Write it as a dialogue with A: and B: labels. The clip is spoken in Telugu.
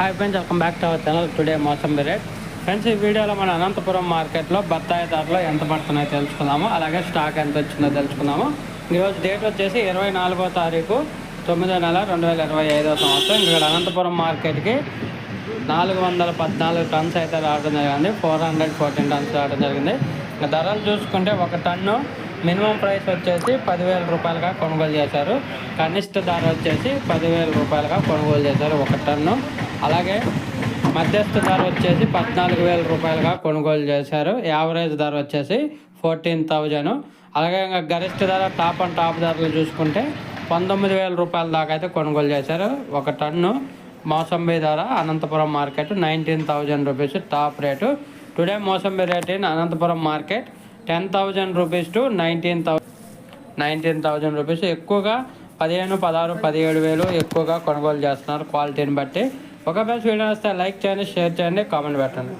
A: Hi friends welcome back to our channel. Today మోసం రేట్. ఫ్రెండ్స్ ఈ వీడియోలో మన అనంతపురం మార్కెట్లో బత్తాయి ధరలో ఎంత పడుతున్నాయో తెలుసుకుందాము. అలాగే స్టాక్ ఎంత వచ్చిందో తెలుసుకుందాము. ఈరోజు డేట్ వచ్చేసి ఇరవై నాలుగో తారీఖు తొమ్మిదో నెల రెండు వేల ఇరవై ఐదో సంవత్సరం. ఇక్కడ అనంతపురం మార్కెట్కి నాలుగు వందల పద్నాలుగు టన్స్ అయితే రావడం జరిగింది. ఫోర్ హండ్రెడ్ ఫోర్టీన్ టన్స్ రావడం జరిగింది. ఇంకా ధరలు చూసుకుంటే ఒక టన్ను మినిమం ప్రైస్ వచ్చేసి పదివేల రూపాయలుగా కొనుగోలు చేశారు. కనిష్ట ధర వచ్చేసి పదివేల రూపాయలుగా కొనుగోలు చేశారు ఒక టన్ను. అలాగే మధ్యస్థ ధర వచ్చేసి పద్నాలుగు వేల రూపాయలుగా కొనుగోలు చేశారు. యావరేజ్ ధర వచ్చేసి ఫోర్టీన్ థౌజండ్. అలాగే ఇంకా గరిష్ట ధర టాప్ అండ్ టాప్ ధరలు చూసుకుంటే పంతొమ్మిది వేల రూపాయల దాకా అయితే కొనుగోలు చేశారు. ఒక టన్ను మోసంబి ధర Anantapuram market nineteen thousand rupees top rate. Today mosambi rate in Anantapuram market ten thousand rupees to nineteen thou nineteen thousand rupees. ఎక్కువగా పదిహేను పదహారు పదిహేడు వేలు ఎక్కువగా కొనుగోలు చేస్తున్నారు క్వాలిటీని బట్టి. ఒక బెస్ట్ వీడియో వస్తే లైక్ చేయండి షేర్ చేయండి కామెంట్ పెట్టండి.